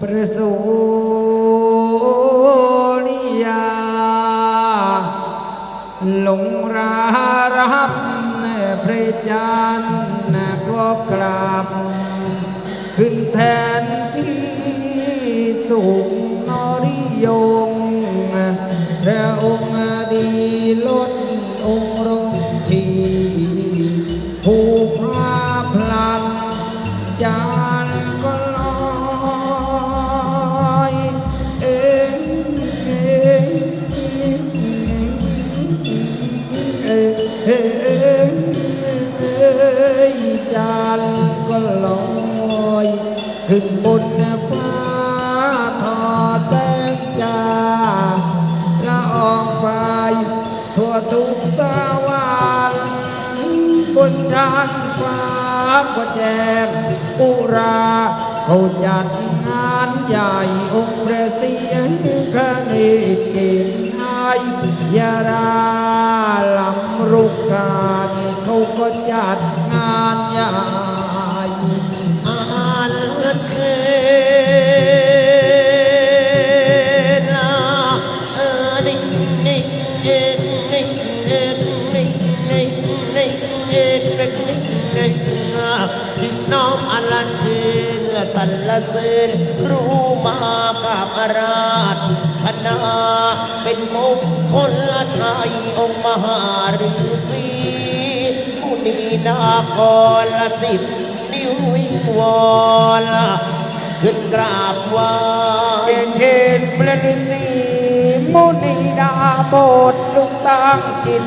ประสูนิยา หลงรารับพระจันทร์ก็กราบ ขึ้นแทนที่สุขนริยงพระองค์ดีลดองค์ ขึ้นบนฟ้าทอแตงจาละอองไฟทั่วทุกสวรรค์บนชานฟ้าก็แจ้งอุราเขาจัดงานใหญ่องค์พระเตียงคณิเกณฑ์นายยาราลำรุกการเขาก็จัดงานใหญ่ เอ็นนิ่งนิ่งนิ่งพี่น้องอาลเทนสรรเสริญรู้มากับอาราธพนาเป็นมงคลไทยองค์มหาฤาษีมุนีนาครละสิทธิ์นิ้ววิงวอนขึ้นกราบไหว่าเจเชนประดิษฐีมุนีดาโบสถ์ลุกตั้งจิต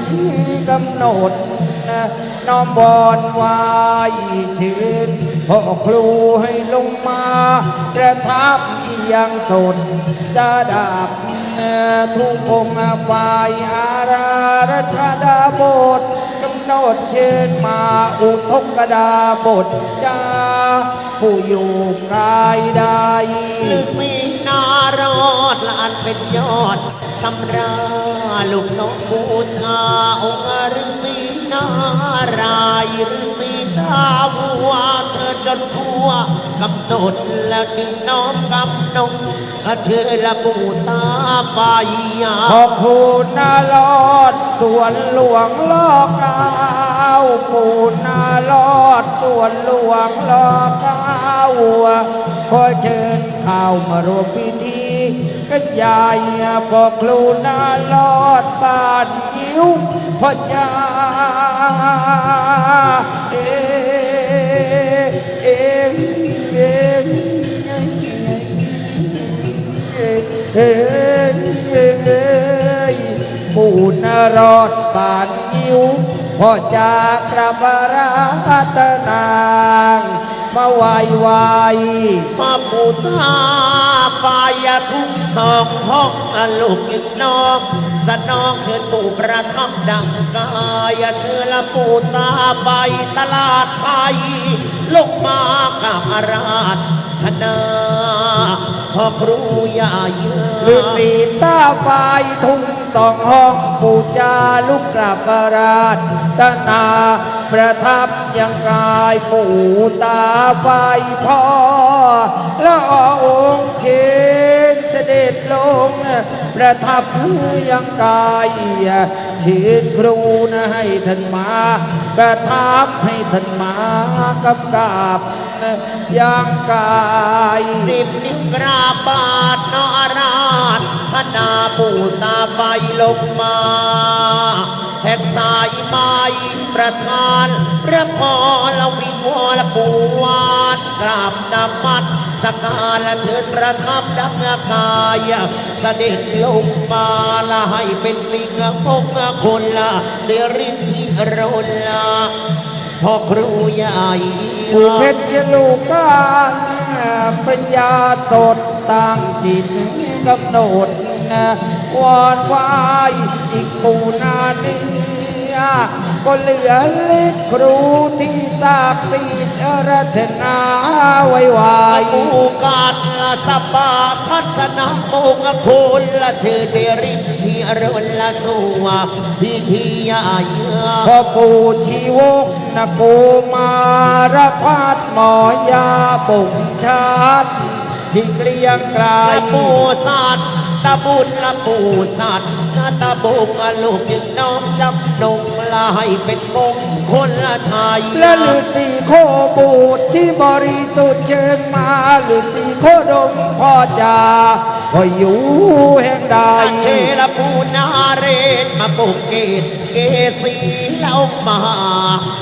กำหนด น้อมบอนไหวายชื่นพ่อครูให้ลงมาประทับเอียงตนจะดับนะทุกองค์ฝ่ายอารารัชดาบสถ์กำหนดเชิญมาอุทกดาบทจาผู้อยู่กายใดฤาษีนารอดละอันเป็นยอดตำรา ลูกน้องบูชาองค์ฤาษีนารายณ์ฤาษีตาวัวเธอจนทั่วกำหนดและกินน้อมกำหนดเธอละปูตาไปยาขอบคุณนาลอดส่วนหลวงลอกเก้าปูนาลอดส่วนหลวงลอกเก้าขอเชิญเข้ามารวมพิธี กันใหญ่พ่อครูนาลอดบ้านยิ้วพ่อจ้าเอเอเอเอเอปูนรอดบานยิ้วพ่อจากพระบราตนาง มาไหวไหวมาปูตาปายทุกสองห้องลูกอีกน้องสนองเชิญปู่ประทับดังกายเธอละปูตาไปตลาดไทยลงมากับอาราธนาพ่อครูใหญ่หรือตีตาไฟทุ่งสองห้องปูจาลุกกลับปราชตนาประทับยังกายปู่ตาไฟพ่อละองค์เชนเสด็จลง ประทับยังกายเชิญครูนะให้ท่านมา ประทับให้ท่านมากำกับยังกายสิบนิ้วกราบบาทนอราชพนาปู่ตาไฟลงมา แทกสายไม้ประธานพระพรวิวรปูวานกราบนมัดสการเชิญประทับดังกายเสด็จลงมาละให้เป็นลิงมงคลละเดริทิรนละพ่อครูใหญ่ผู้เพชรลูกการปัญญาตดตั้งจิตกำหนด วอนวายอีกปูนาเนียก็เหลือเล็กครูที่ทราบสีรัตนาไว้ไวหมู่การละสปาทัศนะโมงคุณละเชิญเดริทีอรุณละสัวพิธีใหญ่พ่อปู่ชีวกนะกูมารพัดหมอยาปุ่งชาติที่เกลียงไกลละปูสัตว์ ตะบุญละปูสัตว์นาตะบุกอะลูกยิงน้อมจำนงลาให้เป็นมงคลละชัยและฤาษีโคบูดที่บริสุทธิ์เชิญมาฤาษีโคดมพ่อจาพออยู่แห่งใดเชลปูนาเรนมาปุกเกตเกสีเล่ามา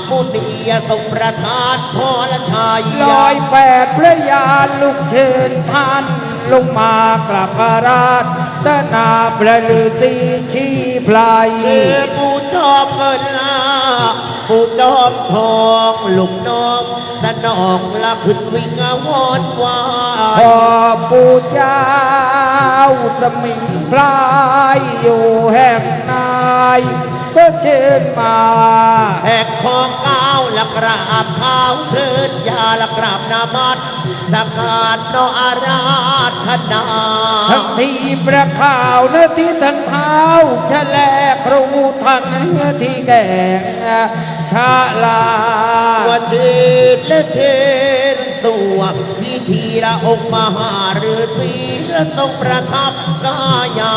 มุนียทรงประทานพรชัยลอยแปดพระยาลูกเชิญท่าน ลงมากราบพระราชนาพระฤาษีชี้พลายเชื่อปูจอมเงินลาปูจอมทองลูกน้องสนองละขึ้นวิ่งอาวอนวาพยอปู่เจ้าสมิงพลายอยู่แห่งนาย ก็เชิญมาแหกของก้าวละกราบเท้าเชิญยาละกราบนามัดสักการนออาราธนาทั้งที่ประข่าวเนื้อที่ทันเท้าชะแลครูทันเนื้อที่แก่ชาลาว่าเชิญและเชิญตัวพิธีละองค์มหาฤาษีและ ทรงประทับกายา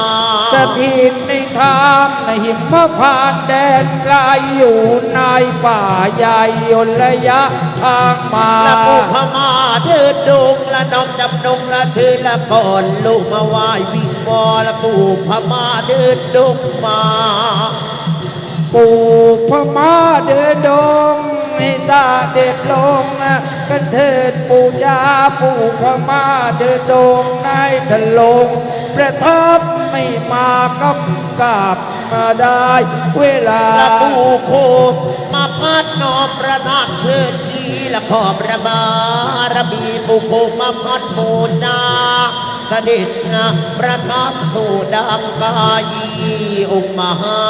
สถิตในธรรมในหิมพานต์แดนไกลอยู่ในป่าใหญ่ยนระยะทางมาละปูพม่าเดินดงละน้องจำนงละเชิญละก่อนลูกมาไหว้วิงวอละปูพม่าเดินดงมาปลูกพม่าเดินดงให้ตาเด็ดลง กันเถิดปู่ยาปู่พม่าเดินดงในทะลงประทับไม่มากับกับมาได้ เวลาละปูโคมาพัดนอมประทับเชิดดีละขอบระบารบีปู่โคมาพัดโมจา สด็จนะประทับสู่ดังกายีองค์มหา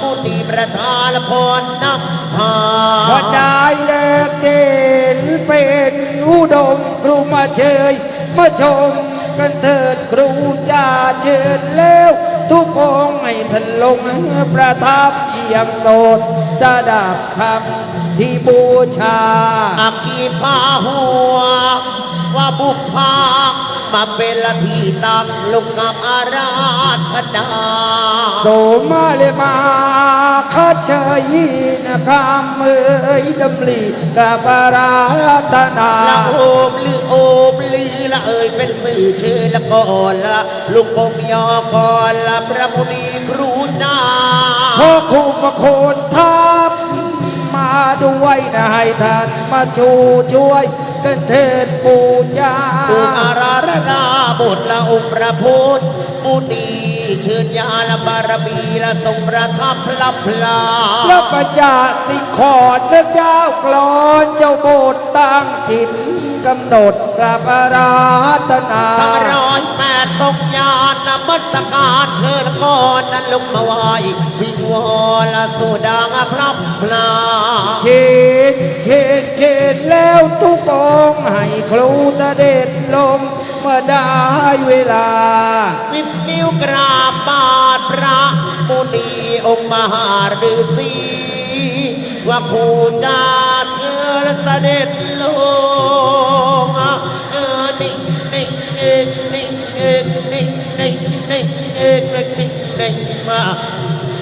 มุนีประธานพรนำพาพอได้เลิกเด่นเป็นอุดมครูมาเชยมาชมกันเถิดครูจ่าเชิญแล้ว ทุกองให้ท่านลงประทับเยี่ยมโตดจะดับคำที่บูชาอากีพาหัวว่าบุกพา มาเป็นละที่ตั้งลงกับอาราธนาโสมาเลมาคาเชยนะคำเอ่ยดำลีกับปาราตนาละโอมหรือโอมลีละเอ่ยเป็นสื่อชื่อละก่อนละลุงปงยอก่อนละพระมุนีครูจาพ่อครูประโคนทัพมาด้วยนะให้ท่านมาชูช่วย กันเถิดปู่ย่าปูอาราระนาบทละองค์พระพุทธมุนีเชิญญาละบารมีละทรงประทับพลับพลาพระปัญญาติขอดนะเจ้ากลอนเจ้าโบสถ์ตั้งจิตกำหนดกราบอาราธนาทั้งร้อยแปดตกยานนมัสการเชิญก่อนนั้นลงมาไหววิงวอนละสุดังพลับพลาเชิ ดเชิดเชิดแล้วทุกองให้ครูตะเด็ดลงเมื่อได้เวลา สิบนิ้วกราบบาทพระมุนีองค์มหาฤาษีว่าผู้จาเชิญเสด็จลงเออนิ่งนิ่งเอกนิ่งเอกนิ่งนิ่งนิ่งนิ่งนิ่งมา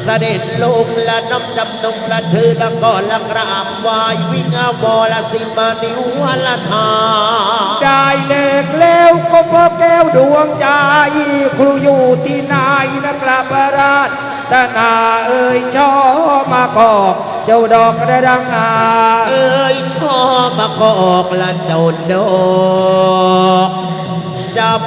สด็จลงและน้ำจำนงละเธอละก่อนละกราบไหววิ่งอาวอละสิมานิวละทาได้เลิกแล้วก็พบแก้วดวงใจครูอยู่ที่ไหนนะกราบราชตนาเอ่ยช่อมากอกเจ้าดอกกระดังนาเอ้ยชอมากอกละเจ้าดอกจับ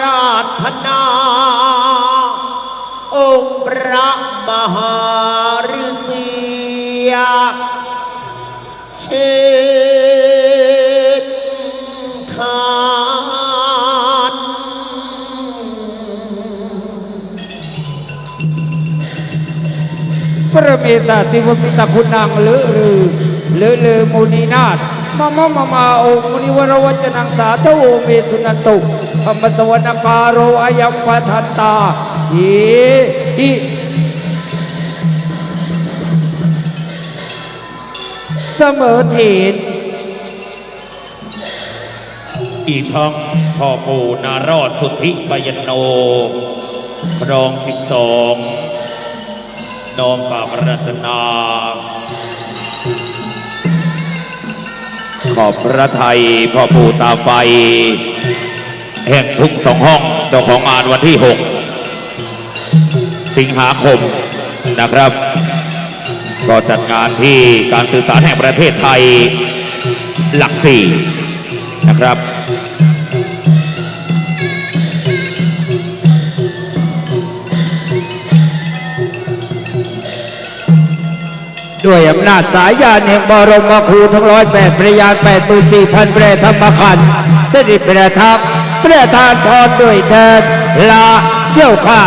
ราธนา องค์พระมหาฤาษีเชิญทานพระเมตตาสิวมิตาคุณนางเลือลือเลือลือมุนีนาถ มามามามาโอมุนิวรวัจนังสาธุเมสุนันตุธรรมสวนปาโรอายัมปทันตาหิหิเสมอถีนอีกทั้งพ่อปู่นารอดสุทธิปยโนรองสิบสองน้อมกราบรัตนา ขอบพระไทยพ่อปู่ตาไฟ แห่งทุ่งสองห้องเจ้าของงานวันที่ 6 สิงหาคมนะครับ ก็จัดงานที่การสื่อสารแห่งประเทศไทยหลักสี่นะครับ ด้วยอำนาจสายญาณแห่งบรมครูทั้งร้อยแปดประยานแปดหมื่นสี่พันแปรธรรมขันธ์เสด็จประทับประทานพรด้วยเถิดลาเชี่ยวข้า